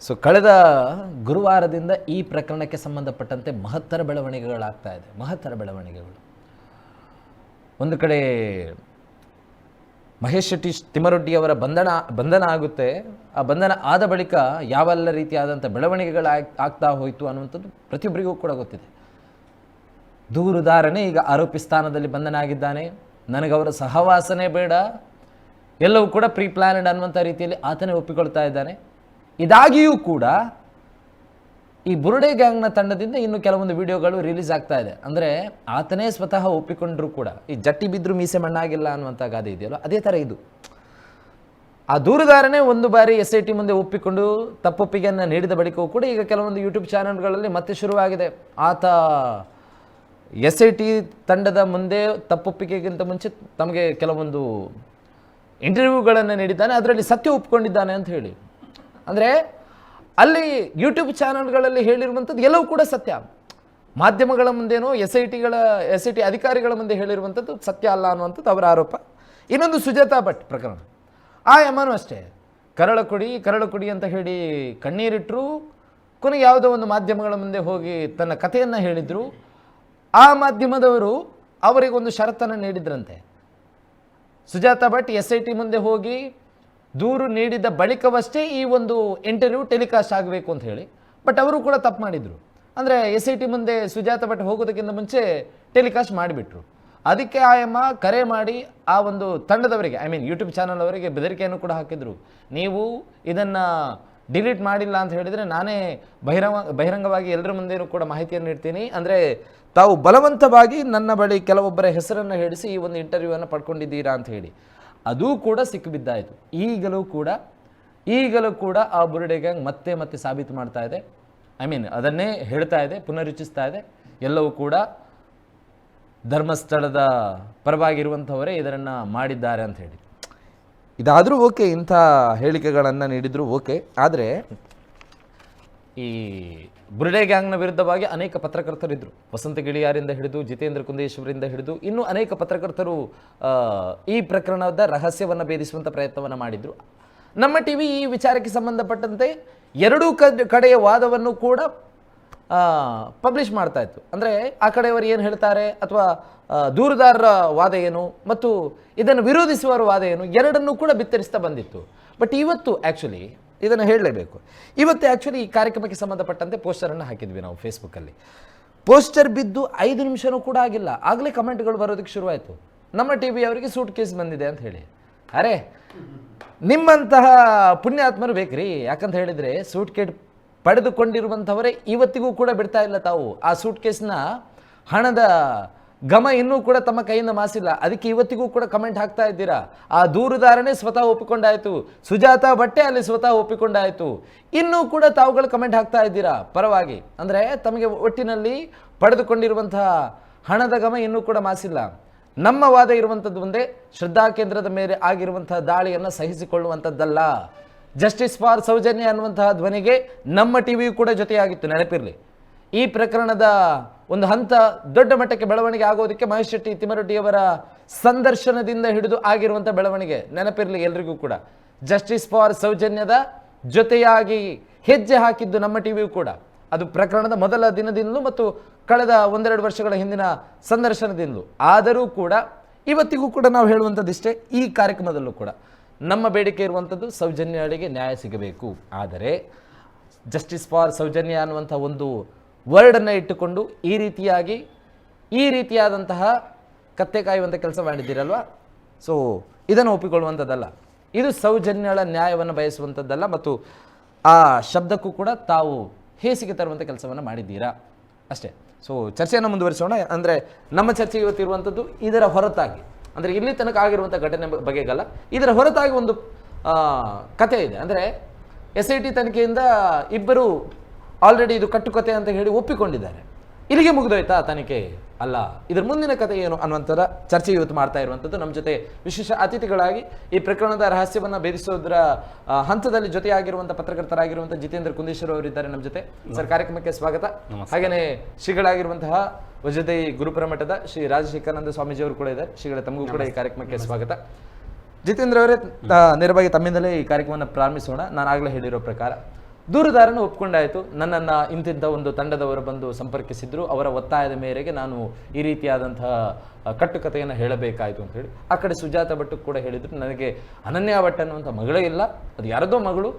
So ಕಳೆದ ಗುರುವಾರದಿಂದ ಈ ಪ್ರಕರಣಕ್ಕೆ ಸಂಬಂಧಪಟ್ಟಂತೆ ಮಹತ್ತರ ಬೆಳವಣಿಗೆಗಳಾಗ್ತಾ ಇದೆ. ಮಹತ್ತರ ಬೆಳವಣಿಗೆಗಳು. ಒಂದು ಕಡೆ ಮಹೇಶ್ ಶೆಟ್ಟಿ ತಿಮ್ಮರೊಡ್ಡಿಯವರ ಬಂಧನ ಬಂಧನ ಆಗುತ್ತೆ. ಆ ಬಂಧನ ಆದ ಬಳಿಕ ಯಾವೆಲ್ಲ ರೀತಿಯಾದಂಥ ಬೆಳವಣಿಗೆಗಳು ಆಗ್- ಆಗ್ತಾ ಹೋಯಿತು ಅನ್ನುವಂಥದ್ದು ಪ್ರತಿಯೊಬ್ಬರಿಗೂ ಕೂಡ ಗೊತ್ತಿದೆ. ದೂರುದಾರನೇ ಈಗ ಆರೋಪಿ ಸ್ಥಾನದಲ್ಲಿ ಬಂಧನ ಆಗಿದ್ದಾನೆ. ನನಗವರ ಸಹವಾಸನೆ ಬೇಡ. ಎಲ್ಲವೂ ಕೂಡ ಪ್ರೀ ಪ್ಲಾನೆಡ್ ಅನ್ನುವಂಥ ರೀತಿಯಲ್ಲಿ ಆತನೇ ಒಪ್ಪಿಕೊಳ್ತಾ ಇದ್ದಾನೆ. ಇದಾಗಿಯೂ ಕೂಡ ಈ ಬುರುಡೆ ಗ್ಯಾಂಗ್ನ ತಂಡದಿಂದ ಇನ್ನು ಕೆಲವೊಂದು ವಿಡಿಯೋಗಳು ರಿಲೀಸ್ ಆಗ್ತಾ ಇದೆ. ಅಂದರೆ ಆತನೇ ಸ್ವತಃ ಒಪ್ಪಿಕೊಂಡರೂ ಕೂಡ. ಈ ಜಟ್ಟಿ ಬಿದ್ದರೂ ಮೀಸೆ ಮಣ್ಣಾಗಿಲ್ಲ ಅನ್ನುವಂಥ ಗಾದೆ ಇದೆಯಲ್ಲ? ಅದೇ ಥರ ಇದು. ಆ ದೂರುದಾರನೇ ಒಂದು ಬಾರಿ ಎಸ್ ಐ ಟಿ ಮುಂದೆ ಒಪ್ಪಿಕೊಂಡು ತಪ್ಪೊಪ್ಪಿಗೆಯನ್ನು ನೀಡಿದ ಬಳಿಕವೂ ಕೂಡ ಈಗ ಕೆಲವೊಂದು ಯೂಟ್ಯೂಬ್ ಚಾನೆಲ್ಗಳಲ್ಲಿ ಮತ್ತೆ ಶುರುವಾಗಿದೆ. ಆತ ಎಸ್ ಐ ಟಿ ತಂಡದ ಮುಂದೆ ತಪ್ಪೊಪ್ಪಿಗೆಗಿಂತ ಮುಂಚೆ ತಮಗೆ ಕೆಲವೊಂದು ಇಂಟರ್ವ್ಯೂಗಳನ್ನು ನೀಡಿದ್ದಾನೆ. ಅದರಲ್ಲಿ ಸತ್ಯ ಒಪ್ಪಿಕೊಂಡಿದ್ದಾನೆ ಅಂತ ಹೇಳಿ. ಅಂದರೆ ಅಲ್ಲಿ ಯೂಟ್ಯೂಬ್ ಚಾನಲ್ಗಳಲ್ಲಿ ಹೇಳಿರುವಂಥದ್ದು ಎಲ್ಲವೂ ಕೂಡ ಸತ್ಯ. ಮಾಧ್ಯಮಗಳ ಮುಂದೇನು ಎಸ್ ಐ ಟಿಗಳ ಎಸ್ ಐ ಟಿ ಅಧಿಕಾರಿಗಳ ಮುಂದೆ ಹೇಳಿರುವಂಥದ್ದು ಸತ್ಯ ಅಲ್ಲ ಅನ್ನುವಂಥದ್ದು ಅವರ ಆರೋಪ. ಇನ್ನೊಂದು ಸುಜಾತಾ ಭಟ್ ಪ್ರಕರಣ. ಆ ಯಮನು ಅಷ್ಟೇ. ಕರಳ ಕೊಡಿ ಕರಳ ಕೊಡಿ ಅಂತ ಹೇಳಿ ಕಣ್ಣೀರಿಟ್ಟರು ಕೊನೆಗೆ ಯಾವುದೋ ಒಂದು ಮಾಧ್ಯಮಗಳ ಮುಂದೆ ಹೋಗಿ ತನ್ನ ಕಥೆಯನ್ನು ಹೇಳಿದರು. ಆ ಮಾಧ್ಯಮದವರು ಅವರಿಗೊಂದು ಷರತ್ತನ್ನು ನೀಡಿದ್ರಂತೆ. Sujata Bhat S I T ಮುಂದೆ ಹೋಗಿ ದೂರು ನೀಡಿದ ಬಳಿಕವಷ್ಟೇ ಈ ಒಂದು ಇಂಟರ್ವ್ಯೂ ಟೆಲಿಕಾಸ್ಟ್ ಆಗಬೇಕು ಅಂತ ಹೇಳಿ. ಬಟ್ ಅವರು ಕೂಡ ತಪ್ಪು ಮಾಡಿದರು. ಅಂದರೆ ಎಸ್ ಐ ಟಿ ಮುಂದೆ ಸುಜಾತ ಭಟ್ ಹೋಗೋದಕ್ಕಿಂತ ಮುಂಚೆ ಟೆಲಿಕಾಸ್ಟ್ ಮಾಡಿಬಿಟ್ರು. ಅದಕ್ಕೆ ಆಯಮ್ಮ ಕರೆ ಮಾಡಿ ಆ ಒಂದು ತಂಡದವರಿಗೆ ಐ ಮೀನ್ ಯೂಟ್ಯೂಬ್ ಚಾನಲ್ ಅವರಿಗೆ ಬೆದರಿಕೆಯನ್ನು ಕೂಡ ಹಾಕಿದರು. ನೀವು ಇದನ್ನು ಡಿಲೀಟ್ ಮಾಡಿಲ್ಲ ಅಂತ ಹೇಳಿದರೆ ನಾನೇ ಬಹಿರಂಗ, ಬಹಿರಂಗವಾಗಿ ಎಲ್ಲರ ಮುಂದೆಯೂ ಕೂಡ ಮಾಹಿತಿಯನ್ನು ನೀಡ್ತೀನಿ. ಅಂದರೆ ತಾವು ಬಲವಂತವಾಗಿ ನನ್ನ ಬಳಿ ಕೆಲವೊಬ್ಬರ ಹೆಸರನ್ನು ಹೇಳಿಸಿ ಈ ಒಂದು ಇಂಟರ್ವ್ಯೂವನ್ನು ಪಡ್ಕೊಂಡಿದ್ದೀರಾ ಅಂತ ಹೇಳಿ. ಅದೂ ಕೂಡ ಸಿಕ್ಕಿಬಿದ್ದಾಯಿತು ಈಗಲೂ ಕೂಡ ಈಗಲೂ ಕೂಡ ಆ ಬುರುಡೆ ಗ್ಯಾಂಗ್ ಮತ್ತೆ ಮತ್ತೆ ಸಾಬೀತು ಮಾಡ್ತಾ ಇದೆ. ಐ ಮೀನ್ ಅದನ್ನೇ ಹೇಳ್ತಾ ಇದೆ ಪುನರುಚಿಸ್ತಾ ಇದೆ. ಎಲ್ಲವೂ ಕೂಡ ಧರ್ಮಸ್ಥಳದ ಪರವಾಗಿರುವಂಥವರೇ ಇದನ್ನು ಮಾಡಿದ್ದಾರೆ ಅಂತ ಹೇಳಿ. ಇದಾದರೂ ಓಕೆ, ಇಂಥ ಹೇಳಿಕೆಗಳನ್ನು ನೀಡಿದ್ರು ಓಕೆ. ಆದರೆ ಈ ಬುರುಡೆ ಗ್ಯಾಂಗ್ನ ವಿರುದ್ಧವಾಗಿ ಅನೇಕ ಪತ್ರಕರ್ತರಿದ್ದರು. ವಸಂತ ಗಿಳಿಯಾರಿಂದ ಹಿಡಿದು ಜಿತೇಂದ್ರ ಕುಂದೇಶ್ವರಿಂದ ಹಿಡಿದು ಇನ್ನೂ ಅನೇಕ ಪತ್ರಕರ್ತರು ಈ ಪ್ರಕರಣದ ರಹಸ್ಯವನ್ನು ಭೇದಿಸುವಂಥ ಪ್ರಯತ್ನವನ್ನು ಮಾಡಿದರು. ನಮ್ಮ ಟಿ ವಿ ಈ ವಿಚಾರಕ್ಕೆ ಸಂಬಂಧಪಟ್ಟಂತೆ ಎರಡೂ ಕಡೆಯ ವಾದವನ್ನು ಕೂಡ ಪಬ್ಲಿಷ್ ಮಾಡ್ತಾ ಇತ್ತು. ಅಂದರೆ ಆ ಕಡೆಯವರು ಏನು ಹೇಳ್ತಾರೆ ಅಥವಾ ದೂರುದಾರರ ವಾದ ಏನು ಮತ್ತು ಇದನ್ನು ವಿರೋಧಿಸುವವರ ವಾದ ಏನು ಎರಡನ್ನೂ ಕೂಡ ಬಿತ್ತರಿಸ್ತಾ ಬಂದಿತ್ತು. ಬಟ್ ಇವತ್ತು ಆ್ಯಕ್ಚುಲಿ ಇದನ್ನು ಹೇಳಲೇಬೇಕು. ಇವತ್ತು ಆ್ಯಕ್ಚುಲಿ ಈ ಕಾರ್ಯಕ್ರಮಕ್ಕೆ ಸಂಬಂಧಪಟ್ಟಂತೆ ಪೋಸ್ಟರನ್ನು ಹಾಕಿದ್ವಿ ನಾವು ಫೇಸ್ಬುಕ್ಕಲ್ಲಿ ಪೋಸ್ಟರ್ ಬಿದ್ದು ಐದು ನಿಮಿಷನೂ ಕೂಡ ಆಗಿಲ್ಲ. ಆಗಲೇ ಕಮೆಂಟ್ಗಳು ಬರೋದಕ್ಕೆ ಶುರುವಾಯಿತು. ನಮ್ಮ ಟಿ ವಿಯವರಿಗೆ ಸೂಟ್ ಕೇಸ್ ಬಂದಿದೆ ಅಂತ ಹೇಳಿ. ಅರೆ, ನಿಮ್ಮಂತಹ ಪುಣ್ಯಾತ್ಮರು ಬೇಕ್ರಿ. ಯಾಕಂತ ಹೇಳಿದರೆ ಸೂಟ್ ಕೇಟ್ ಪಡೆದುಕೊಂಡಿರುವಂಥವರೇ ಇವತ್ತಿಗೂ ಕೂಡ ಬಿಡ್ತಾ ಇಲ್ಲ ತಾವು. ಆ ಸೂಟ್ ಕೇಸ್ನ ಹಣದ ಘಮ ಇನ್ನೂ ಕೂಡ ತಮ್ಮ ಕೈಯಿಂದ ಮಾಸಿಲ್ಲ. ಅದಕ್ಕೆ ಇವತ್ತಿಗೂ ಕೂಡ ಕಮೆಂಟ್ ಹಾಕ್ತಾ ಇದ್ದೀರಾ? ಆ ದೂರುದಾರನೇ ಸ್ವತಃ ಒಪ್ಪಿಕೊಂಡಾಯಿತು. ಸುಜಾತ ಬಟ್ಟೆ ಅಲ್ಲಿ ಸ್ವತಃ ಒಪ್ಪಿಕೊಂಡಾಯಿತು. ಇನ್ನೂ ಕೂಡ ತಾವುಗಳು ಕಮೆಂಟ್ ಹಾಕ್ತಾ ಇದ್ದೀರಾ? ಪರವಾಗಿ. ಅಂದರೆ ತಮಗೆ ಒಟ್ಟಿನಲ್ಲಿ ಪಡೆದುಕೊಂಡಿರುವಂತಹ ಹಣದ ಗಮ ಇನ್ನೂ ಕೂಡ ಮಾಸಿಲ್ಲ. ನಮ್ಮ ವಾದ ಇರುವಂಥದ್ದು ಒಂದೇ, ಶ್ರದ್ಧಾ ಕೇಂದ್ರದ ಮೇಲೆ ಆಗಿರುವಂತಹ ದಾಳಿಯನ್ನು ಸಹಿಸಿಕೊಳ್ಳುವಂಥದ್ದಲ್ಲ ಜಸ್ಟಿಸ್ ಫಾರ್ ಸೌಜನ್ಯ ಅನ್ನುವಂತಹ ಧ್ವನಿಗೆ ನಮ್ಮ ಟಿವಿಯು ಕೂಡ ಜೊತೆಯಾಗಿತ್ತು. ನೆನಪಿರಲಿ. ಈ ಪ್ರಕರಣದ ಒಂದು ಹಂತ ದೊಡ್ಡ ಮಟ್ಟಕ್ಕೆ ಬೆಳವಣಿಗೆ ಆಗೋದಕ್ಕೆ ಮಹೇಶ್ ಶೆಟ್ಟಿ ತಿಮ್ಮರೊಡ್ಡಿಯವರ ಸಂದರ್ಶನದಿಂದ ಹಿಡಿದು ಆಗಿರುವಂಥ ಬೆಳವಣಿಗೆ ನೆನಪಿರಲಿ ಎಲ್ರಿಗೂ ಕೂಡ. ಜಸ್ಟಿಸ್ ಫಾರ್ ಸೌಜನ್ಯದ ಜೊತೆಯಾಗಿ ಹೆಜ್ಜೆ ಹಾಕಿದ್ದು ನಮ್ಮ ಟಿವಿಯೂ ಕೂಡ. ಅದು ಪ್ರಕರಣದ ಮೊದಲ ದಿನದಿಂದಲೂ ಮತ್ತು ಕಳೆದ ಒಂದೆರಡು ವರ್ಷಗಳ ಹಿಂದಿನ ಸಂದರ್ಶನದಿಂದಲೂ. ಆದರೂ ಕೂಡ ಇವತ್ತಿಗೂ ಕೂಡ ನಾವು ಹೇಳುವಂಥದ್ದಿಷ್ಟೇ ಈ ಕಾರ್ಯಕ್ರಮದಲ್ಲೂ ಕೂಡ. ನಮ್ಮ ಬೇಡಿಕೆ ಇರುವಂಥದ್ದು ಸೌಜನ್ಯಗಳಿಗೆ ನ್ಯಾಯ ಸಿಗಬೇಕು. ಆದರೆ ಜಸ್ಟಿಸ್ ಫಾರ್ ಸೌಜನ್ಯ ಅನ್ನುವಂಥ ಒಂದು ವರ್ಡನ್ನು ಇಟ್ಟುಕೊಂಡು ಈ ರೀತಿಯಾಗಿ, ಈ ರೀತಿಯಾದಂತಹ ಕತ್ತೆ ಕಾಯುವಂಥ ಕೆಲಸ ಮಾಡಿದ್ದೀರಲ್ವಾ? ಸೊ ಇದನ್ನು ಒಪ್ಪಿಕೊಳ್ಳುವಂಥದ್ದಲ್ಲ. ಇದು ಸೌಜನ್ಯಗಳ ನ್ಯಾಯವನ್ನು ಬಯಸುವಂಥದ್ದಲ್ಲ ಮತ್ತು ಆ ಶಬ್ದಕ್ಕೂ ಕೂಡ ತಾವು ಹೇಸಿಗೆ ತರುವಂಥ ಕೆಲಸವನ್ನು ಮಾಡಿದ್ದೀರಾ? ಅಷ್ಟೇ. ಸೊ ಚರ್ಚೆಯನ್ನು ಮುಂದುವರಿಸೋಣ. ಅಂದರೆ ನಮ್ಮ ಚರ್ಚೆ ಇವತ್ತಿರುವಂಥದ್ದು ಇದರ ಹೊರತಾಗಿ. ಅಂದರೆ ಇಲ್ಲಿ ತನಕ ಆಗಿರುವಂಥ ಘಟನೆ ಬಗೆಗಲ್ಲ. ಇದರ ಹೊರತಾಗಿ ಒಂದು ಕತೆ ಇದೆ. ಅಂದರೆ ಎಸ್ ಐ ಟಿ ತನಿಖೆಯಿಂದ ಇಬ್ಬರು ಆಲ್ರೆಡಿ ಇದು ಕಟ್ಟುಕತೆ ಅಂತ ಹೇಳಿ ಒಪ್ಪಿಕೊಂಡಿದ್ದಾರೆ. ಇಲ್ಲಿಗೆ ಮುಗಿದೋಯ್ತಾ ತನಿಖೆ? ಅಲ್ಲ ಇದರ ಮುಂದಿನ ಕಥೆ ಏನು ಅನ್ನುವಂಥರ ಚರ್ಚೆ ಇವತ್ತು ಮಾಡ್ತಾ ಇರುವಂಥದ್ದು ನಮ್ಮ ಜೊತೆ ವಿಶೇಷ ಅತಿಥಿಗಳಾಗಿ ಈ ಪ್ರಕರಣದ ರಹಸ್ಯವನ್ನು ಭೇದಿಸೋದ್ರ ಹಂತದಲ್ಲಿ ಜೊತೆಯಾಗಿರುವಂಥ ಪತ್ರಕರ್ತರಾಗಿರುವಂಥ ಜಿತೇಂದ್ರ ಕುಂದೇಶ್ವರ ಅವರಿದ್ದಾರೆ ನಮ್ಮ ಜೊತೆ. ಸರ್ ಕಾರ್ಯಕ್ರಮಕ್ಕೆ ಸ್ವಾಗತ. ಹಾಗೆಯೇ ಶ್ರೀಗಳಾಗಿರುವಂತಹ ವಜದೈ ಗುರುಪುರ ಮಠದ ಶ್ರೀ ರಾಜಶೇಖರಾನಂದ ಸ್ವಾಮೀಜಿಯವರು ಕೂಡ ಇದ್ದಾರೆ. ಶ್ರೀಗಳ ತಮಗೂ ಕೂಡ ಈ ಕಾರ್ಯಕ್ರಮಕ್ಕೆ ಸ್ವಾಗತ. ಜಿತೇಂದ್ರ ಅವರೇ ನೇರವಾಗಿ ತಮ್ಮಿಂದಲೇ ಈ ಕಾರ್ಯಕ್ರಮವನ್ನು ಪ್ರಾರಂಭಿಸೋಣ. ನಾನು ಆಗಲೇ ಹೇಳಿರೋ ಪ್ರಕಾರ. ದೂರುದಾರನ ಒಪ್ಕೊಂಡಾಯಿತು. ನನ್ನನ್ನು ಇಂತಿದ್ದ ಒಂದು ತಂಡದವರು ಬಂದು ಸಂಪರ್ಕಿಸಿದ್ರು. ಅವರ ಒತ್ತಾಯದ ಮೇರೆಗೆ ನಾನು ಈ ರೀತಿಯಾದಂತಹ ಕಟ್ಟುಕತೆಯನ್ನು ಹೇಳಬೇಕಾಯಿತು ಅಂತ ಹೇಳಿ. ಆ ಕಡೆ ಸುಜಾತ ಭಟ್ಟು ಕೂಡ ಹೇಳಿದರು, ನನಗೆ ಅನನ್ಯ ಭಟ್ ಅನ್ನುವಂಥ ಮಗಳೇ ಇಲ್ಲ. ಅದು ಯಾರದೋ ಮಗಳು.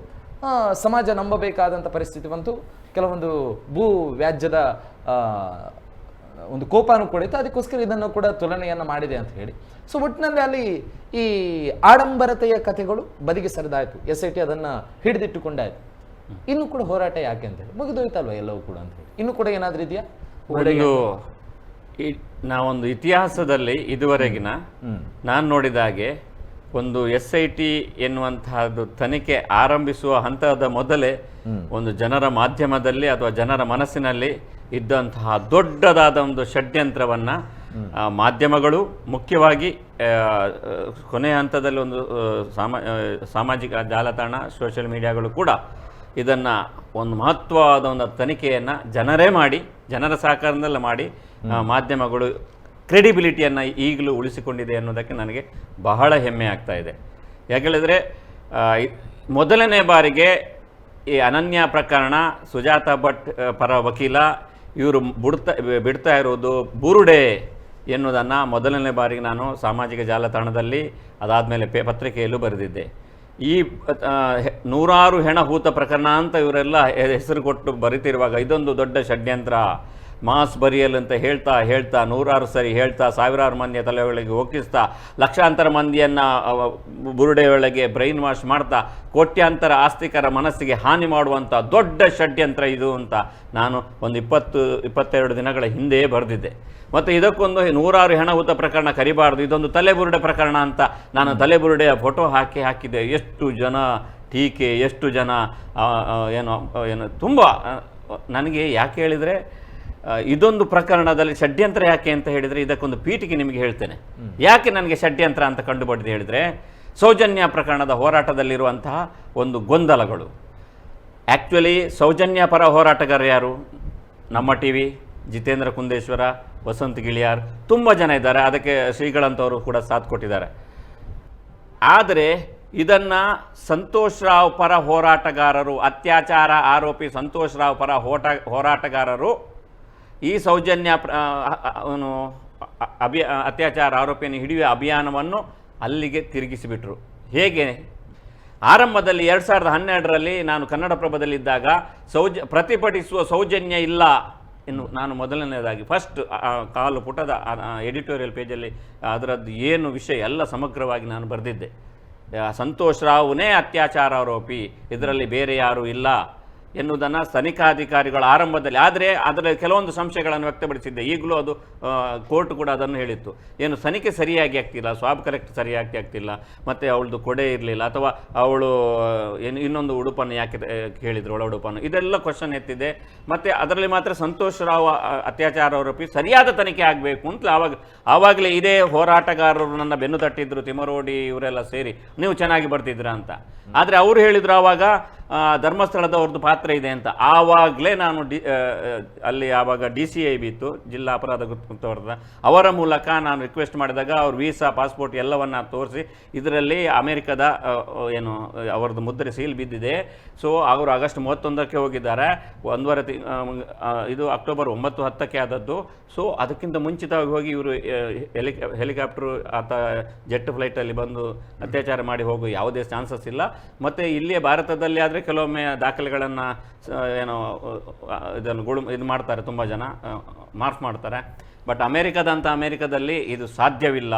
ಸಮಾಜ ನಂಬಬೇಕಾದಂಥ ಪರಿಸ್ಥಿತಿ ಬಂತು. ಕೆಲವೊಂದು ಭೂ ವ್ಯಾಜ್ಯದ ಒಂದು ಕೋಪನೂ ಕೂಡ ಇತ್ತು. ಅದಕ್ಕೋಸ್ಕರ ಇದನ್ನು ಕೂಡ ತುಲನೆಯನ್ನು ಮಾಡಿದೆ ಅಂತ ಹೇಳಿ. ಸೊ ಒಟ್ಟಿನಲ್ಲಿ ಅಲ್ಲಿ ಈ ಆಡಂಬರತೆಯ ಕಥೆಗಳು ಬದಿಗೆ ಸರಿದಾಯಿತು. ಎಸ್ ಐ ಟಿ ಅದನ್ನು ಹಿಡಿದಿಟ್ಟುಕೊಂಡಾಯ್ತು. ಇನ್ನು ಕೂಡ ಹೋರಾಟ ಯಾಕೆ ಅಂತ ಹೇಳಿ. ಮುಗಿದೋಯ್ತಲ್ವ ಎಲ್ಲವೂ ಕೂಡ ಅಂತ ಹೇಳಿ. ಇನ್ನು ಕೂಡ ಏನಾದ್ರೂ ಇದೆಯಾ? ಒಂದು ನಾವೊಂದು ಇತಿಹಾಸದಲ್ಲಿ ಇದುವರೆಗಿನ ನಾನು ನೋಡಿದ ಹಾಗೆ ಒಂದು ಎಸ್ ಐ ಟಿ ಎನ್ನುವಂತಹದ್ದು ತನಿಖೆ ಆರಂಭಿಸುವ ಹಂತದ ಮೊದಲೇ ಒಂದು ಜನರ ಮಾಧ್ಯಮದಲ್ಲಿ ಅಥವಾ ಜನರ ಮನಸ್ಸಿನಲ್ಲಿ ಇದ್ದಂತಹ ದೊಡ್ಡದಾದ ಒಂದು ಷಡ್ಯಂತ್ರವನ್ನ ಮಾಧ್ಯಮಗಳು ಮುಖ್ಯವಾಗಿ ಕೊನೆಯ ಹಂತದಲ್ಲಿ ಒಂದು ಸಾಮಾ ಸಾಮಾಜಿಕ ಜಾಲತಾಣ ಸೋಷಿಯಲ್ ಮೀಡಿಯಾಗಳು ಕೂಡ ಇದನ್ನ ಒಂದು ಮಹತ್ವವಾದ ಒಂದು ತನಿಖೆಯನ್ನು ಜನರೇ ಮಾಡಿ ಜನರ ಸಹಕಾರದಲ್ಲ ಮಾಡಿ ಮಾಧ್ಯಮಗಳು ಕ್ರೆಡಿಬಿಲಿಟಿಯನ್ನು ಈಗಲೂ ಉಳಿಸಿಕೊಂಡಿದೆ ಅನ್ನೋದಕ್ಕೆ ನನಗೆ ಬಹಳ ಹೆಮ್ಮೆ ಆಗ್ತಾ ಇದೆ. ಯಾಕೇಳಿದರೆ ಮೊದಲನೇ ಬಾರಿಗೆ ಈ ಅನನ್ಯ ಪ್ರಕರಣ ಸುಜಾತ ಭಟ್ ಪರ ವಕೀಲ ಇವರು ಬಿಡ್ತಾ ಬಿಡ್ತಾ ಇರೋದು ಬುರುಡೆ ಎನ್ನುವುದನ್ನು ಮೊದಲನೇ ಬಾರಿಗೆ ನಾನು ಸಾಮಾಜಿಕ ಜಾಲತಾಣದಲ್ಲಿ ಅದಾದಮೇಲೆ ಪೇ ಪತ್ರಿಕೆಯಲ್ಲೂ ಬರೆದಿದ್ದೆ. ಈ ನೂರಾರು ಹೆಣಹೂತ ಪ್ರಕರಣ ಅಂತ ಇವರೆಲ್ಲ ಹೆಸರು ಕೊಟ್ಟು ಬರಿತಿರುವಾಗ ಇದೊಂದು ದೊಡ್ಡ ಷಡ್ಯಂತ್ರ. ಮಾಸ್ ಬರಿಯಲ್ ಅಂತ ಹೇಳ್ತಾ ಹೇಳ್ತಾ, ನೂರಾರು ಸರಿ ಹೇಳ್ತಾ, ಸಾವಿರಾರು ಮಂದಿಯ ತಲೆಗಳಿಗೆ ಒಕ್ಕಿಸ್ತಾ ಲಕ್ಷಾಂತರ ಮಂದಿಯನ್ನು ಬುರುಡೆಯೊಳಗೆ ಬ್ರೈನ್ ವಾಶ್ ಮಾಡ್ತಾ, ಕೋಟ್ಯಾಂತರ ಆಸ್ತಿಕರ ಮನಸ್ಸಿಗೆ ಹಾನಿ ಮಾಡುವಂಥ ದೊಡ್ಡ ಷಡ್ಯಂತ್ರ ಇದು ಅಂತ ನಾನು ಒಂದು ಇಪ್ಪತ್ತು, ಇಪ್ಪತ್ತೆರಡು ದಿನಗಳ ಹಿಂದೆಯೇ ಬರೆದಿದ್ದೆ. ಮತ್ತು ಇದಕ್ಕೊಂದು ನೂರಾರು ಹೆಣಹುತ ಪ್ರಕರಣ ಕರಿಬಾರ್ದು, ಇದೊಂದು ತಲೆಬುರುಡೆ ಪ್ರಕರಣ ಅಂತ ನಾನು ತಲೆಬುರುಡೆಯ ಫೋಟೋ ಹಾಕಿ ಹಾಕಿದೆ ಎಷ್ಟು ಜನ ಟೀಕೆ, ಎಷ್ಟು ಜನ ಏನು ಏನು ತುಂಬ ನನಗೆ ಯಾಕೆ ಹೇಳಿದರೆ ಇದೊಂದು ಪ್ರಕರಣದಲ್ಲಿ ಷಡ್ಯಂತ್ರ ಯಾಕೆ ಅಂತ ಹೇಳಿದರೆ ಇದಕ್ಕೊಂದು ಪೀಠಿಗೆ ನಿಮಗೆ ಹೇಳ್ತೇನೆ. ಯಾಕೆ ನನಗೆ ಷಡ್ಯಂತ್ರ ಅಂತ ಕಂಡುಬಡಿದು ಹೇಳಿದರೆ, ಸೌಜನ್ಯ ಪ್ರಕರಣದ ಹೋರಾಟದಲ್ಲಿರುವಂತಹ ಒಂದು ಗೊಂದಲಗಳು. ಆ್ಯಕ್ಚುಲಿ ಸೌಜನ್ಯ ಪರ ಹೋರಾಟಗಾರರು ಯಾರು? ನಮ್ಮ ಟಿ ವಿ, ಜಿತೇಂದ್ರ ಕುಂದೇಶ್ವರ, ವಸಂತ್ ಗಿಳಿಯಾರ್ ತುಂಬ ಜನ ಇದ್ದಾರೆ. ಅದಕ್ಕೆ ಶ್ರೀಗಳಂತವರು ಕೂಡ ಸಾಥ್ ಕೊಟ್ಟಿದ್ದಾರೆ. ಆದರೆ ಇದನ್ನು ಸಂತೋಷ್ ರಾವ್ ಪರ ಹೋರಾಟಗಾರರು, ಅತ್ಯಾಚಾರ ಆರೋಪಿ ಸಂತೋಷ್ ರಾವ್ ಪರ ಹೋಟ, ಹೋರಾಟಗಾರರು ಈ ಸೌಜನ್ಯ ಅವನು ಅಭಿಯ ಅಭಿ ಅತ್ಯಾಚಾರ ಆರೋಪಿಯನ್ನು ಹಿಡಿಯುವ ಅಭಿಯಾನವನ್ನು ಅಲ್ಲಿಗೆ ತಿರುಗಿಸಿಬಿಟ್ರು. ಹೇಗೆ? ಆರಂಭದಲ್ಲಿ ಎರಡು ಸಾವಿರದ ಹನ್ನೆರಡರಲ್ಲಿ ನಾನು ಕನ್ನಡಪ್ರಭದಲ್ಲಿದ್ದಾಗ ಸೌಜ, ಪ್ರತಿಭಟಿಸುವ ಸೌಜನ್ಯ ಇಲ್ಲ ಇನ್ನು ನಾನು ಮೊದಲನೇದಾಗಿ ಫಸ್ಟ್ ಕಾಲು ಪುಟದ ಎಡಿಟೋರಿಯಲ್ ಪೇಜಲ್ಲಿ ಅದರದ್ದು ಏನು ವಿಷಯ ಎಲ್ಲ ಸಮಗ್ರವಾಗಿ ನಾನು ಬರೆದಿದ್ದೆ. ಸಂತೋಷ್ ರಾವ್ನೇ ಅತ್ಯಾಚಾರ ಆರೋಪಿ. ಇದರಲ್ಲಿ ಬೇರೆ ಯಾರೂ ಇಲ್ಲ. ಎನ್ನುವುದನ್ನು ತನಿಖಾಧಿಕಾರಿಗಳು ಆರಂಭದಲ್ಲಿ. ಆದರೆ ಅದರ ಕೆಲವೊಂದು ಸಂಶಯಗಳನ್ನು ವ್ಯಕ್ತಪಡಿಸಿದ್ದೆ. ಈಗಲೂ ಅದು ಕೋರ್ಟ್ ಕೂಡ ಅದನ್ನು ಹೇಳಿತ್ತು. ಏನು ತನಿಖೆ ಸರಿಯಾಗಿ ಆಗ್ತಿಲ್ಲ ಸ್ವಾಬ್ ಕರೆಕ್ಟ್ ಸರಿಯಾಗಿ ಆಗ್ತಿಲ್ಲ, ಮತ್ತು ಅವಳದು ಕೊಡೆ ಇರಲಿಲ್ಲ, ಅಥವಾ ಅವಳು ಏನು ಇನ್ನೊಂದು ಉಡುಪನ್ನು ಯಾಕೆ ಹೇಳಿದ್ರು ಒಳ ಉಡುಪನ್ನು. ಇದೆಲ್ಲ ಕ್ವಶನ್ ಎತ್ತಿದೆ. ಮತ್ತು ಅದರಲ್ಲಿ ಮಾತ್ರ ಸಂತೋಷ್ ರಾವ್ ಅತ್ಯಾಚಾರ ಆರೋಪಿ ಸರಿಯಾದ ತನಿಖೆ ಆಗಬೇಕು ಅಂತ ಆವಾಗ, ಆವಾಗಲೇ ಇದೇ ಹೋರಾಟಗಾರರು ನನ್ನ ಬೆನ್ನು ತಟ್ಟಿದ್ರು ತಿಮರೋಡಿ ಇವರೆಲ್ಲ ಸೇರಿ, ನೀವು ಚೆನ್ನಾಗಿ ಬರ್ತಿದ್ರ ಅಂತ. ಆದರೆ ಅವರು ಹೇಳಿದ್ರು ಆವಾಗ ಧರ್ಮಸ್ಥಳದವ್ರದ್ದು ಪಾತ್ರ ಇದೆ ಅಂತ. ಆವಾಗಲೇ ನಾನು ಡಿ ಅಲ್ಲಿ ಆವಾಗ ಡಿ ಸಿ ಐ ಬಿತ್ತು, ಜಿಲ್ಲಾ ಅಪರಾಧ ಗುರುತವರದ ಅವರ ಮೂಲಕ ನಾನು ರಿಕ್ವೆಸ್ಟ್ ಮಾಡಿದಾಗ ಅವ್ರ ವೀಸಾ ಪಾಸ್ಪೋರ್ಟ್ ಎಲ್ಲವನ್ನ ತೋರಿಸಿ, ಇದರಲ್ಲಿ ಅಮೆರಿಕದ ಏನು, ಅವರದ್ದು ಮುದ್ರೆ ಸೀಲ್ ಬಿದ್ದಿದೆ. ಸೊ ಅವರು ಆಗಸ್ಟ್ ಮೂವತ್ತೊಂದಕ್ಕೆ ಹೋಗಿದ್ದಾರೆ. ಒಂದೂವರೆ ತಿ ಇದು ಅಕ್ಟೋಬರ್ ಒಂಬತ್ತು ಹತ್ತಕ್ಕೆ ಆದದ್ದು. ಸೊ ಅದಕ್ಕಿಂತ ಮುಂಚಿತವಾಗಿ ಹೋಗಿ ಇವರು ಹೆಲಿ ಹೆಲಿಕಾಪ್ಟರ್ ಆತ ಜೆಟ್ ಫ್ಲೈಟಲ್ಲಿ ಬಂದು ಅತ್ಯಾಚಾರ ಮಾಡಿ ಹೋಗೋ ಯಾವುದೇ ಚಾನ್ಸಸ್ ಇಲ್ಲ. ಮತ್ತು ಇಲ್ಲಿಯೇ ಭಾರತದಲ್ಲಿ ಆದರೆ ಕೆಲವೊಮ್ಮೆ ದಾಖಲೆಗಳನ್ನು ಏನೋ ಇದನ್ನು ಗುಳು ಇದು ಮಾಡ್ತಾರೆ ತುಂಬ ಜನ ಮಾರ್ಫ್ ಮಾಡ್ತಾರೆ. ಬಟ್ ಅಮೇರಿಕದಂಥ ಅಮೇರಿಕದಲ್ಲಿ ಇದು ಸಾಧ್ಯವಿಲ್ಲ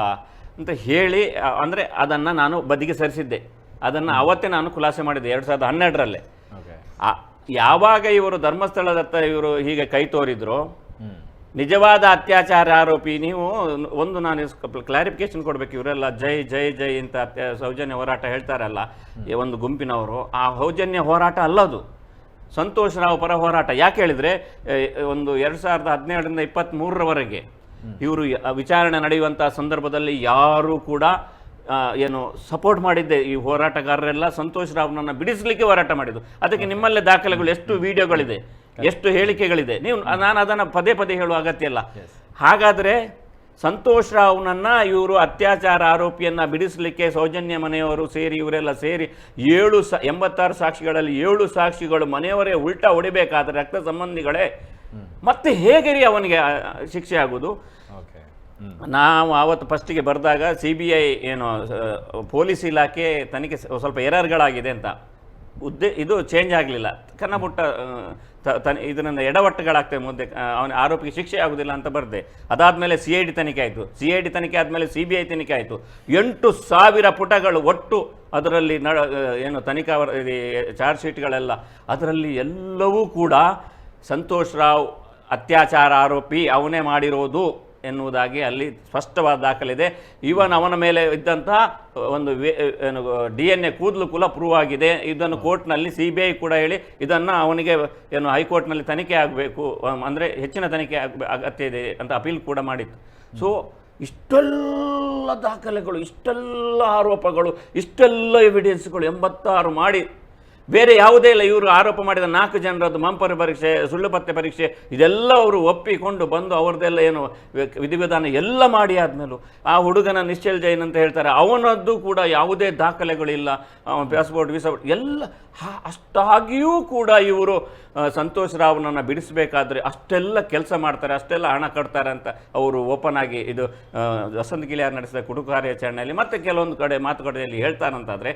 ಅಂತ ಹೇಳಿ ಅಂದರೆ ಅದನ್ನು ನಾನು ಬದಿಗೆ ಸರಿಸಿದ್ದೆ. ಅದನ್ನು ಅವತ್ತೇ ನಾನು ಖುಲಾಸೆ ಮಾಡಿದ್ದೆ ಎರಡು ಸಾವಿರದ ಹನ್ನೆರಡರಲ್ಲೇ. ಯಾವಾಗ ಇವರು ಧರ್ಮಸ್ಥಳದತ್ತ ಇವರು ಹೀಗೆ ಕೈ ತೋರಿದ್ರು ನಿಜವಾದ ಅತ್ಯಾಚಾರ ಆರೋಪಿ ನೀವು ಒಂದು ನಾನು ಕ್ಲಾರಿಫಿಕೇಶನ್ ಕೊಡಬೇಕು ಇವರೆಲ್ಲ ಜೈ ಜೈ ಜೈ ಅಂತ ಅತ್ಯ ಸೌಜನ್ಯ ಹೋರಾಟ ಹೇಳ್ತಾರಲ್ಲ ಈ ಒಂದು ಗುಂಪಿನವರು ಆ ಸೌಜನ್ಯ ಹೋರಾಟ ಅಲ್ಲದು. ಸಂತೋಷ್ ರಾವ್ ಪರ ಹೋರಾಟ. ಯಾಕೆ ಹೇಳಿದ್ರೆ ಒಂದು ಎರಡು ಸಾವಿರದ ಹದಿನೇಳರಿಂದ ಇಪ್ಪತ್ತ್ಮೂರರವರೆಗೆ ಇವರು ವಿಚಾರಣೆ ನಡೆಯುವಂಥ ಸಂದರ್ಭದಲ್ಲಿ ಯಾರೂ ಕೂಡ ಏನು ಸಪೋರ್ಟ್ ಮಾಡಿದ್ದೆ ಈ ಹೋರಾಟಗಾರರೆಲ್ಲ. ಸಂತೋಷ್ ರಾವ್ನನ್ನ ಬಿಡಿಸಲಿಕ್ಕೆ ಹೋರಾಟ ಮಾಡಿದ್ದು. ಅದಕ್ಕೆ ನಿಮ್ಮಲ್ಲೇ ದಾಖಲೆಗಳು ಎಷ್ಟು ವಿಡಿಯೋಗಳಿದೆ ಎಷ್ಟು ಹೇಳಿಕೆಗಳಿದೆ. ನೀವು ನಾನು ಅದನ್ನು ಪದೇ ಪದೇ ಹೇಳುವ ಅಗತ್ಯ ಇಲ್ಲ. ಹಾಗಾದರೆ ಸಂತೋಷ್ ರಾವ್ನನ್ನು ಇವರು ಅತ್ಯಾಚಾರ ಆರೋಪಿಯನ್ನ ಬಿಡಿಸಲಿಕ್ಕೆ ಸೌಜನ್ಯ ಮನೆಯವರು ಸೇರಿ ಇವರೆಲ್ಲ ಸೇರಿ ಏಳು ಸ ಎಂಬತ್ತಾರು ಸಾಕ್ಷಿಗಳಲ್ಲಿ ಏಳು ಸಾಕ್ಷಿಗಳು ಮನೆಯವರೇ ಉಲ್ಟಾ ಹೊಡಿಬೇಕಾದ್ರೆ ರಕ್ತ ಸಂಬಂಧಿಗಳೇ. ಮತ್ತೆ ಹೇಗೆ ರೀ ಅವನಿಗೆ ಶಿಕ್ಷೆ ಆಗುವುದು? ಓಕೆ. ನಾವು ಆವತ್ತು ಫಸ್ಟಿಗೆ ಬರೆದಾಗ ಸಿ ಬಿ ಐ ಏನು ಪೊಲೀಸ್ ಇಲಾಖೆ ತನಿಖೆ ಸ್ವಲ್ಪ ಎರರ್ಗಳಾಗಿದೆ ಅಂತ. ಉದ್ದೇ ಇದು ಚೇಂಜ್ ಆಗಲಿಲ್ಲ. ಕನ್ನಪುಟ್ಟ ತನಿ ಇದರಿಂದ ಎಡವಟ್ಟುಗಳಾಗ್ತವೆ ಮುಂದೆ. ಅವನ ಆರೋಪಿಗೆ ಶಿಕ್ಷೆ ಆಗೋದಿಲ್ಲ ಅಂತ ಬರ್ದೆ. ಅದಾದಮೇಲೆ ಸಿ ಐ ಡಿ ತನಿಖೆ ಆಯಿತು. ಸಿ ಐ ಡಿ ತನಿಖೆ ಆದಮೇಲೆ ಸಿ ಬಿ ಐ ತನಿಖೆ ಆಯಿತು. ಎಂಟು ಸಾವಿರ ಪುಟಗಳು ಒಟ್ಟು ಅದರಲ್ಲಿ ನಡ ಏನು ತನಿಖಾ ಚಾರ್ಜ್ ಶೀಟ್ಗಳೆಲ್ಲ. ಅದರಲ್ಲಿ ಎಲ್ಲವೂ ಕೂಡ ಸಂತೋಷ್ ರಾವ್ ಅತ್ಯಾಚಾರ ಆರೋಪಿ ಅವನೇ ಮಾಡಿರೋದು ಎನ್ನುವುದಾಗಿ ಅಲ್ಲಿ ಸ್ಪಷ್ಟವಾದ ದಾಖಲಿದೆ. ಇವನ್ ಅವನ ಮೇಲೆ ಇದ್ದಂತಹ ಒಂದು ಏನು ಡಿ ಎನ್ ಎ ಕೂದಲು ಕೂಡ ಪ್ರೂವ್ ಆಗಿದೆ. ಇದನ್ನು ಕೋರ್ಟ್ನಲ್ಲಿ ಸಿ ಬಿ ಐ ಕೂಡ ಹೇಳಿ ಇದನ್ನು ಅವನಿಗೆ ಏನು ಹೈಕೋರ್ಟ್ನಲ್ಲಿ ತನಿಖೆ ಆಗಬೇಕು ಅಂದರೆ ಹೆಚ್ಚಿನ ತನಿಖೆ ಅಗತ್ಯ ಇದೆ ಅಂತ ಅಪೀಲ್ ಕೂಡ ಮಾಡಿತ್ತು. ಸೊ, ಇಷ್ಟೆಲ್ಲ ದಾಖಲೆಗಳು, ಇಷ್ಟೆಲ್ಲ ಆರೋಪಗಳು, ಇಷ್ಟೆಲ್ಲ ಎವಿಡೆನ್ಸ್ಗಳು ಎಂಬತ್ತಾರು ಮಾಡಿ ಬೇರೆ ಯಾವುದೇ ಇಲ್ಲ, ಇವರು ಆರೋಪ ಮಾಡಿದ ನಾಲ್ಕು ಜನರದ್ದು ಮಂಪರ ಪರೀಕ್ಷೆ, ಸುಳ್ಳು ಪತ್ತೆ ಪರೀಕ್ಷೆ, ಇದೆಲ್ಲ ಅವರು ಒಪ್ಪಿಕೊಂಡು ಬಂದು ಅವ್ರದ್ದೆಲ್ಲ ಏನು ವಿಧಿವಿಧಾನ ಎಲ್ಲ ಮಾಡಿ ಆದಮೇಲೂ ಆ ಹುಡುಗನ ನಿಶ್ಚಲ್ ಜೈನ್ ಅಂತ ಹೇಳ್ತಾರೆ. ಅವನದ್ದು ಕೂಡ ಯಾವುದೇ ದಾಖಲೆಗಳಿಲ್ಲ. ಪಾಸ್ಪೋರ್ಟ್ ವೀಸಾ ಎಲ್ಲ ಅಷ್ಟಾಗಿಯೂ ಕೂಡ ಇವರು ಸಂತೋಷ್ ರಾವ್ನನ್ನು ಬಿಡಿಸಬೇಕಾದ್ರೆ ಅಷ್ಟೆಲ್ಲ ಕೆಲಸ ಮಾಡ್ತಾರೆ, ಅಷ್ಟೆಲ್ಲ ಹಣ ಕಟ್ತಾರೆ ಅಂತ ಅವರು ಓಪನ್ ಆಗಿ ಇದು ವಸಂತ್ ಗಿಳಿಯಾರ್ ನಡೆಸಿದ ಕುಟುಕು ಕಾರ್ಯಾಚರಣೆಯಲ್ಲಿ ಮತ್ತೆ ಕೆಲವೊಂದು ಕಡೆ ಮಾತುಕತೆಯಲ್ಲಿ ಹೇಳ್ತಾರಂತಾದರೆ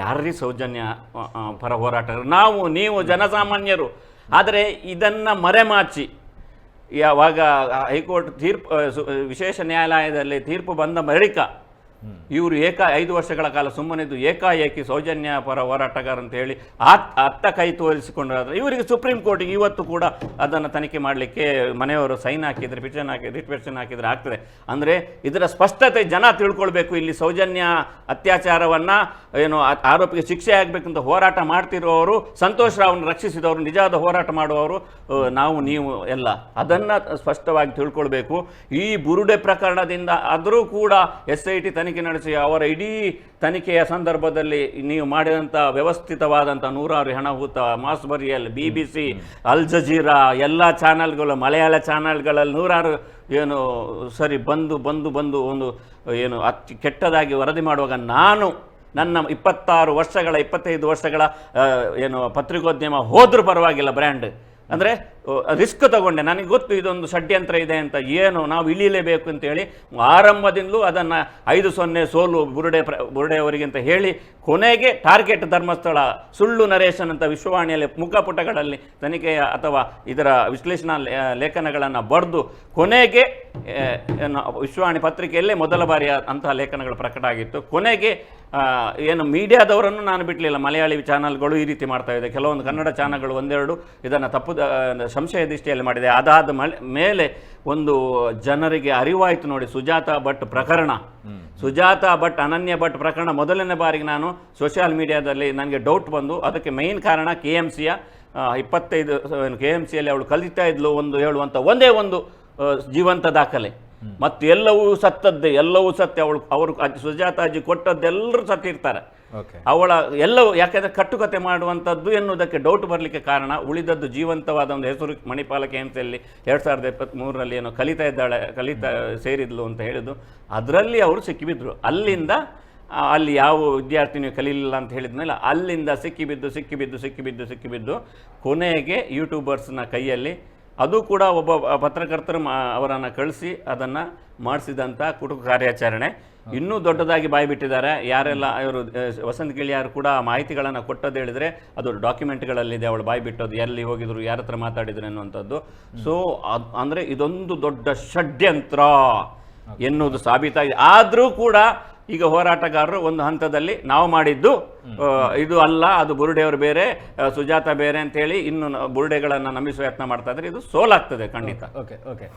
ಯಾರೀ ಸೌಜನ್ಯ ಪರ ಹೋರಾಟಗಾರರು ನಾವು, ನೀವು ಜನಸಾಮಾನ್ಯರು. ಆದರೆ ಇದನ್ನು ಮರೆಮಾಚಿ. ಯಾವಾಗ ಹೈಕೋರ್ಟ್ ತೀರ್ಪು ವಿಶೇಷ ನ್ಯಾಯಾಲಯದಲ್ಲಿ ತೀರ್ಪು ಬಂದ ಬಳಿಕ ಇವರು ಏಕ ಐದು ವರ್ಷಗಳ ಕಾಲ ಸುಮ್ಮನಿದ್ದು ಏಕಾಏಕಿ ಸೌಜನ್ಯ ಪರ ಹೋರಾಟಗಾರ ಅಂತ ಹೇಳಿ ಆತ್ ಅತ್ತ ಕೈ ತೋರಿಸಿಕೊಂಡ್ರಾದ್ರೆ ಇವರಿಗೆ ಸುಪ್ರೀಂ ಕೋರ್ಟಿಗೆ ಇವತ್ತು ಕೂಡ ಅದನ್ನು ತನಿಖೆ ಮಾಡಲಿಕ್ಕೆ ಮನೆಯವರು ಸೈನ್ ಹಾಕಿದರೆ, ಪಿಟಿಷನ್ ಹಾಕಿ ರಿಟ್ ಹಾಕಿದರೆ ಆಗ್ತದೆ. ಅಂದರೆ ಇದರ ಸ್ಪಷ್ಟತೆ ಜನ ತಿಳ್ಕೊಳ್ಬೇಕು. ಇಲ್ಲಿ ಸೌಜನ್ಯ ಅತ್ಯಾಚಾರವನ್ನು ಏನು ಆರೋಪಿಗೆ ಶಿಕ್ಷೆ ಆಗಬೇಕಂತ ಹೋರಾಟ ಮಾಡ್ತಿರುವವರು ಸಂತೋಷ್ ರಾವ್ನ ರಕ್ಷಿಸಿದವರು, ನಿಜವಾದ ಹೋರಾಟ ಮಾಡುವವರು ನಾವು, ನೀವು ಎಲ್ಲ. ಅದನ್ನು ಸ್ಪಷ್ಟವಾಗಿ ತಿಳ್ಕೊಳ್ಬೇಕು. ಈ ಬುರುಡೆ ಪ್ರಕರಣದಿಂದ ಆದರೂ ಕೂಡ ಎಸ್ ಐ ಟಿ ನಡೆಸಿ ಅವರ ಇಡೀ ತನಿಖೆಯ ಸಂದರ್ಭದಲ್ಲಿ ನೀವು ಮಾಡಿದಂಥ ವ್ಯವಸ್ಥಿತವಾದಂಥ ನೂರಾರು ಹಣಭೂತ ಮಾಸ್ಬರಿಯಲ್ B B C Al Jazeera ಎಲ್ಲ ಚಾನಲ್ಗಳು ಮಲಯಾಳ ಚಾನಲ್ಗಳಲ್ಲಿ ನೂರಾರು ಏನು ಸರಿ ಬಂದು ಬಂದು ಬಂದು ಒಂದು ಏನು ಅತಿ ಕೆಟ್ಟದಾಗಿ ವರದಿ ಮಾಡುವಾಗ ನಾನು ನನ್ನ ಇಪ್ಪತ್ತಾರು ವರ್ಷಗಳ ಇಪ್ಪತ್ತೈದು ವರ್ಷಗಳ ಏನು ಪತ್ರಿಕೋದ್ಯಮ ಹೋದರೂ ಪರವಾಗಿಲ್ಲ ಬ್ರ್ಯಾಂಡ್. ಅಂದರೆ ರಿಸ್ಕ್ ತಗೊಂಡೆ. ನನಗೆ ಗೊತ್ತು ಇದೊಂದು ಷಡ್ಯಂತ್ರ ಇದೆ ಅಂತ. ಏನು, ನಾವು ಇಳಿಯಲೇಬೇಕು ಅಂತೇಳಿ ಆರಂಭದಿಂದಲೂ ಅದನ್ನು ಐದು ಸೊನ್ನೆ ಸೋಲು ಬುರುಡೆ ಪ್ರ, ಬುರುಡೆಯವರಿಗೆ ಅಂತ ಹೇಳಿ ಕೊನೆಗೆ ಟಾರ್ಗೆಟ್ ಧರ್ಮಸ್ಥಳ, ಸುಳ್ಳು ನರೇಶನ್ ಅಂತ ವಿಶ್ವವಾಣಿಯಲ್ಲಿ ಮುಖಪುಟಗಳಲ್ಲಿ ತನಿಖೆಯ ಅಥವಾ ಇದರ ವಿಶ್ಲೇಷಣಾ ಲೇಖನಗಳನ್ನು ಬರೆದು ಕೊನೆಗೆ ವಿಶ್ವವಾಣಿ ಪತ್ರಿಕೆಯಲ್ಲೇ ಮೊದಲ ಬಾರಿಯ ಅಂತಹ ಲೇಖನಗಳು ಪ್ರಕಟ ಆಗಿತ್ತು. ಕೊನೆಗೆ ಏನು, ಮೀಡಿಯಾದವರನ್ನು ನಾನು ಬಿಡಲಿಲ್ಲ. ಮಲಯಾಳಿ ಚಾನಲ್ಗಳು ಈ ರೀತಿ ಮಾಡ್ತಾ ಇದೆ ಕೆಲವೊಂದು ಕನ್ನಡ ಚಾನಲ್ಗಳು ಒಂದೆರಡು ಇದನ್ನು ತಪ್ಪು ಸಂಶಯ ದೃಷ್ಟಿಯಲ್ಲಿ ಮಾಡಿದೆ. ಅದಾದ ಮೇಲೆ ಒಂದು ಜನರಿಗೆ ಅರಿವಾಯಿತು ನೋಡಿ ಸುಜಾತ ಭಟ್ ಪ್ರಕರಣ. ಸುಜಾತ ಭಟ್ ಅನನ್ಯ ಭಟ್ ಪ್ರಕರಣ. ಮೊದಲನೇ ಬಾರಿಗೆ ನಾನು ಸೋಷಿಯಲ್ ಮೀಡಿಯಾದಲ್ಲಿ ನನಗೆ ಡೌಟ್ ಬಂದು ಅದಕ್ಕೆ ಮೇಯ್ನ್ ಕಾರಣ ಕೆ ಎಂ ಸಿಯ ಇಪ್ಪತ್ತೈದು ಕೆ ಎಂ ಸಿಯಲ್ಲಿ ಅವಳು ಕಲಿತಾ ಇದ್ಲು ಒಂದು ಹೇಳುವಂಥ ಒಂದೇ ಒಂದು ಜೀವಂತ ದಾಖಲೆ. ಮತ್ತು ಎಲ್ಲವೂ ಸತ್ತದ್ದೇ ಎಲ್ಲವೂ ಸತ್ಯ. ಅವಳು ಅವರು ಸುಜಾತಾಜಿ ಸುಜಾತ ಅಜ್ಜಿ ಕೊಟ್ಟದ್ದೆಲ್ಲರೂ ಸತ್ತಿರ್ತಾರೆ. ಅವಳ ಎಲ್ಲವೂ, ಯಾಕೆಂದರೆ ಕಟ್ಟುಕತೆ ಮಾಡುವಂಥದ್ದು ಎನ್ನುವುದಕ್ಕೆ ಡೌಟ್ ಬರಲಿಕ್ಕೆ ಕಾರಣ, ಉಳಿದದ್ದು ಜೀವಂತವಾದ ಒಂದು ಹೆಸರು ಮಣಿಪಾಲ ಕೆ ಹೇಳಿ ಸಿಯಲ್ಲಿ ಎರಡು ಸಾವಿರದ ಇಪ್ಪತ್ತ್ಮೂರರಲ್ಲಿ ಏನೋ ಕಲಿತಾ ಇದ್ದಾಳೆ, ಕಲಿತಾ ಸೇರಿದ್ಲು ಅಂತ ಹೇಳಿದ್ದು, ಅದರಲ್ಲಿ ಅವರು ಸಿಕ್ಕಿಬಿದ್ರು. ಅಲ್ಲಿಂದ ಅಲ್ಲಿ ಯಾವ ವಿದ್ಯಾರ್ಥಿನಿಯು ಕಲೀಲಿಲ್ಲ ಅಂತ ಹೇಳಿದ್ಮೇಲೆ ಅಲ್ಲಿಂದ ಸಿಕ್ಕಿಬಿದ್ದು ಸಿಕ್ಕಿಬಿದ್ದು ಸಿಕ್ಕಿಬಿದ್ದು ಸಿಕ್ಕಿಬಿದ್ದು ಕೊನೆಗೆ ಯೂಟ್ಯೂಬರ್ಸ್ನ ಕೈಯಲ್ಲಿ ಅದು ಕೂಡ ಒಬ್ಬ ಪತ್ರಕರ್ತರು ಅವರನ್ನು ಕಳಿಸಿ ಅದನ್ನು ಮಾಡಿಸಿದಂಥ ಕುಟುಂಬ ಕಾರ್ಯಾಚರಣೆ. ಇನ್ನೂ ದೊಡ್ಡದಾಗಿ ಬಾಯಿ ಬಿಟ್ಟಿದ್ದಾರೆ. ಯಾರೆಲ್ಲ ಇವರು ವಸಂತ ಗಿಳಿಯಾರು ಕೂಡ ಮಾಹಿತಿಗಳನ್ನು ಕೊಟ್ಟದ್ದು ಹೇಳಿದರೆ ಅದು ಡಾಕ್ಯುಮೆಂಟ್ಗಳಲ್ಲಿದೆ. ಅವಳು ಬಾಯಿ ಬಿಟ್ಟೋದು ಎಲ್ಲಿ ಹೋಗಿದ್ರು, ಯಾರ ಹತ್ರ ಮಾತಾಡಿದ್ರು ಅನ್ನುವಂಥದ್ದು ಸೊ ಅದು, ಅಂದರೆ ಇದೊಂದು ದೊಡ್ಡ ಷಡ್ಯಂತ್ರ ಎನ್ನುವುದು ಸಾಬೀತಾಗಿದೆ. ಆದರೂ ಕೂಡ ಈಗ ಹೋರಾಟಗಾರರು ಒಂದು ಹಂತದಲ್ಲಿ ನಾವು ಮಾಡಿದ್ದು ಇದು ಅಲ್ಲ ಅದು ಬುರುಡೆಯವರು ಬೇರೆ ಸುಜಾತ ಬೇರೆ ಅಂತೇಳಿ ಇನ್ನು ಬುರುಡೆಗಳನ್ನು ನಂಬಿಸುವ ಯತ್ನ ಮಾಡ್ತಾ ಇದ್ರೆ ಇದು ಸೋಲಾಗ್ತದೆ ಖಂಡಿತ. Okay okay.